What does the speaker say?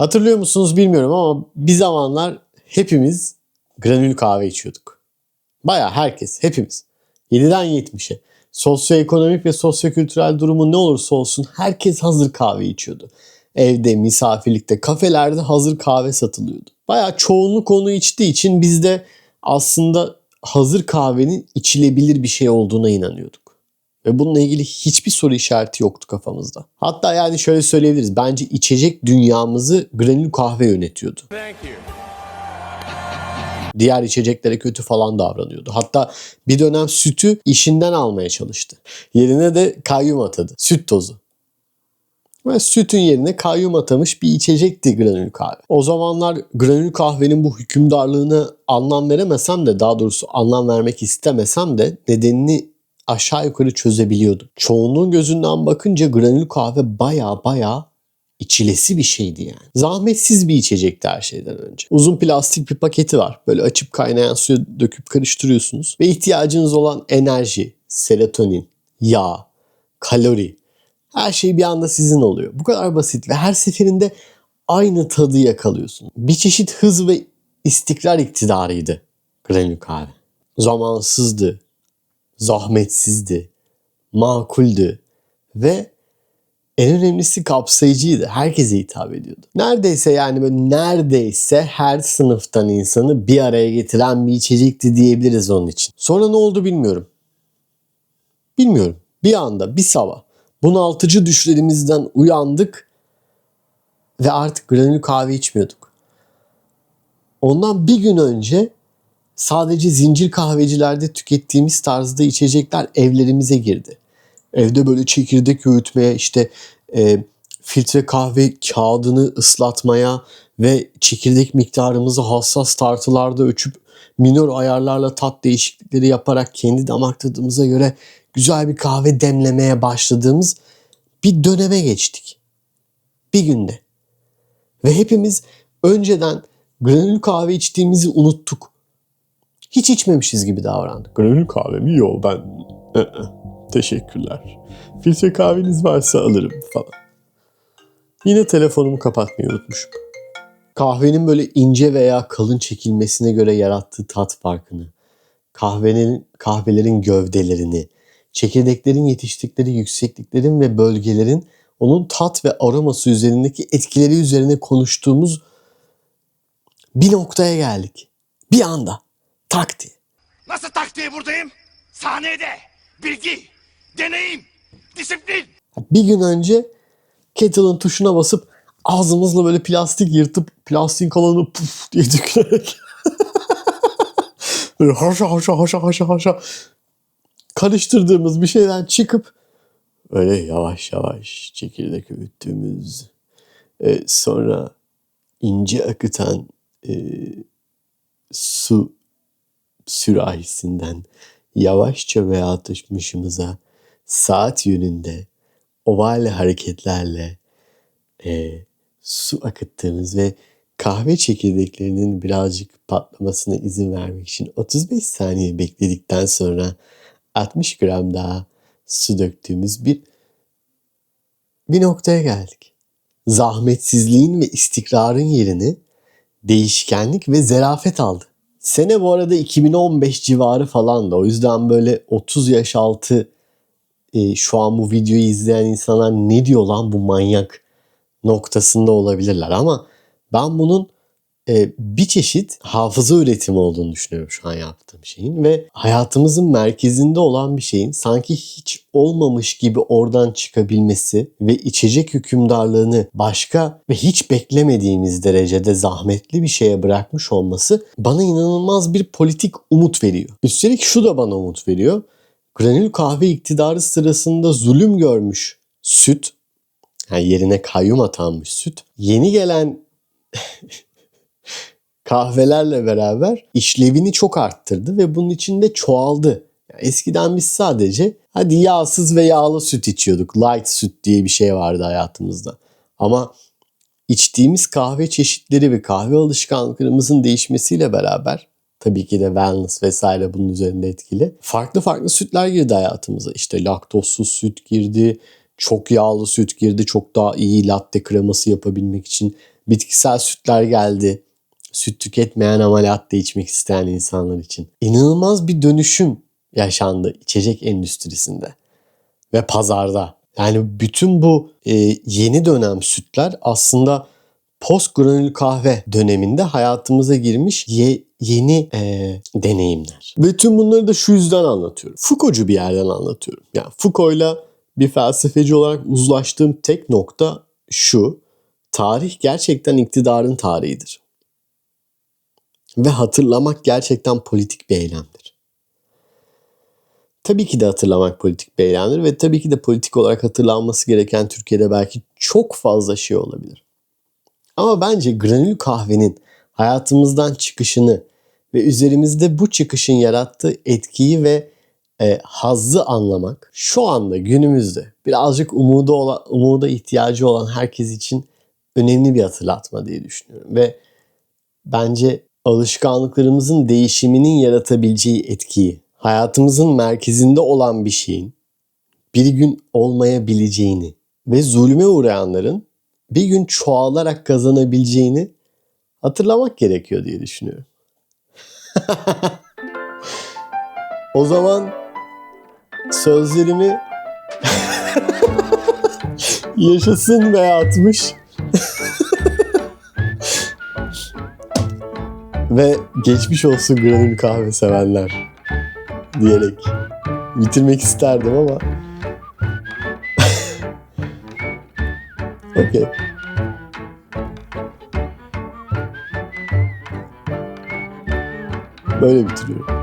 Hatırlıyor musunuz bilmiyorum ama bir zamanlar hepimiz granül kahve içiyorduk. Baya herkes, hepimiz. 7'den 70'e. Sosyoekonomik ve sosyokültürel durumu ne olursa olsun herkes hazır kahve içiyordu. Evde, misafirlikte, kafelerde hazır kahve satılıyordu. Baya çoğunluk onu içtiği için biz de aslında hazır kahvenin içilebilir bir şey olduğuna inanıyorduk. Ve bununla ilgili hiçbir soru işareti yoktu kafamızda. Hatta yani şöyle söyleyebiliriz. Bence içecek dünyamızı granül kahve yönetiyordu. Diğer içeceklere kötü falan davranıyordu. Hatta bir dönem sütü işinden almaya çalıştı. Yerine de kayyum atadı. Süt tozu. Ve sütün yerine kayyum atamış bir içecekti granül kahve. O zamanlar granül kahvenin bu hükümdarlığına anlam veremesem de daha doğrusu anlam vermek istemesem de nedenini aşağı yukarı çözebiliyordum. Çoğunluğun gözünden bakınca granül kahve baya baya içilesi bir şeydi yani. Zahmetsiz bir içecekti her şeyden önce. Uzun plastik bir paketi var. Böyle açıp kaynayan suya döküp karıştırıyorsunuz. Ve ihtiyacınız olan enerji, serotonin, yağ, kalori her şey bir anda sizin oluyor. Bu kadar basit ve her seferinde aynı tadı yakalıyorsun. Bir çeşit hız ve istikrar iktidarıydı granül kahve. Zamansızdı, zahmetsizdi, makuldü ve en önemlisi kapsayıcıydı. Herkese hitap ediyordu. Neredeyse yani böyle neredeyse her sınıftan insanı bir araya getiren bir içecekti diyebiliriz onun için. Sonra ne oldu bilmiyorum. Bilmiyorum. Bir anda bir sabah bunaltıcı düşlerimizden uyandık ve artık granül kahve içmiyorduk. Ondan bir gün önce sadece zincir kahvecilerde tükettiğimiz tarzda içecekler evlerimize girdi. Evde böyle çekirdek öğütmeye işte e, filtre kahve kağıdını ıslatmaya ve çekirdek miktarımızı hassas tartılarda ölçüp minor ayarlarla tat değişiklikleri yaparak kendi damak tadımıza göre güzel bir kahve demlemeye başladığımız bir döneme geçtik. Bir günde. Ve hepimiz önceden granül kahve içtiğimizi unuttuk. Hiç içmemişiz gibi davrandık. Granül kahve mi? Yok ben... ı-ı, Teşekkürler. Filtre kahveniz varsa alırım falan. Yine telefonumu kapatmayı unutmuşum. Kahvenin böyle ince veya kalın çekilmesine göre yarattığı tat farkını, kahvenin kahvelerin gövdelerini, çekirdeklerin yetiştikleri yüksekliklerin ve bölgelerin onun tat ve aroması üzerindeki etkileri üzerine konuştuğumuz bir noktaya geldik. Bir anda tak diye. Nasıl tak diye buradayım? Sahnede. Bilgi, deneyim, disiplin. Bir gün önce kettle'ın tuşuna basıp ağzımızla böyle plastik yırtıp plastiğin kalanını puf diye dökerek böyle haşa haşa haşa haşa haşa karıştırdığımız bir şeyden çıkıp öyle yavaş yavaş çekirdek öğüttüğümüz e, sonra ince akıtan e, su sürahisinden yavaşça veya atışmışımıza saat yönünde oval hareketlerle e, su akıttığımız ve kahve çekirdeklerinin birazcık patlamasına izin vermek için 35 saniye bekledikten sonra 60 gram daha su döktüğümüz bir bir noktaya geldik. Zahmetsizliğin ve istikrarın yerini değişkenlik ve zerafet aldı. Sene bu arada 2015 civarı falan da. O yüzden böyle 30 yaş altı e, şu an bu videoyu izleyen insanlar ne diyor lan bu manyak noktasında olabilirler. Ama ben bunun e, bir çeşit hafıza üretimi olduğunu düşünüyorum şu an yaptığım şeyin ve hayatımızın merkezinde olan bir şeyin sanki hiç olmamış gibi oradan çıkabilmesi ve içecek hükümdarlığını başka ve hiç beklemediğimiz derecede zahmetli bir şeye bırakmış olması bana inanılmaz bir politik umut veriyor. Üstelik şu da bana umut veriyor. Granül kahve iktidarı sırasında zulüm görmüş süt, yani yerine kayyum atanmış süt, yeni gelen kahvelerle beraber işlevini çok arttırdı ve bunun içinde çoğaldı. Eskiden biz sadece hadi yağsız ve yağlı süt içiyorduk. Light süt diye bir şey vardı hayatımızda. Ama içtiğimiz kahve çeşitleri ve kahve alışkanlıklarımızın değişmesiyle beraber tabii ki de wellness vesaire bunun üzerinde etkili. Farklı farklı sütler girdi hayatımıza. İşte laktozsuz süt girdi, çok yağlı süt girdi. Çok daha iyi latte kreması yapabilmek için bitkisel sütler geldi. Süt tüketmeyen ama latte içmek isteyen insanlar için. İnanılmaz bir dönüşüm yaşandı içecek endüstrisinde ve pazarda. Yani bütün bu e, yeni dönem sütler aslında post granül kahve döneminde hayatımıza girmiş ye- yeni e, deneyimler. Bütün bunları da şu yüzden anlatıyorum. Foucault'cu bir yerden anlatıyorum. Yani Foucault'la bir felsefeci olarak uzlaştığım tek nokta şu. Tarih gerçekten iktidarın tarihidir. Ve hatırlamak gerçekten politik bir eylemdir. Tabii ki de hatırlamak politik bir eylemdir ve tabii ki de politik olarak hatırlanması gereken Türkiye'de belki çok fazla şey olabilir. Ama bence granül kahvenin hayatımızdan çıkışını ve üzerimizde bu çıkışın yarattığı etkiyi ve e, hazzı anlamak şu anda günümüzde birazcık umuda olan, umuda ihtiyacı olan herkes için önemli bir hatırlatma diye düşünüyorum ve bence alışkanlıklarımızın değişiminin yaratabileceği etkiyi, hayatımızın merkezinde olan bir şeyin bir gün olmayabileceğini ve zulme uğrayanların bir gün çoğalarak kazanabileceğini hatırlamak gerekiyor diye düşünüyorum. o zaman sözlerimi yaşasın ve atmış ve geçmiş olsun granül kahve sevenler diyerek bitirmek isterdim ama Okey. Böyle bitiriyorum.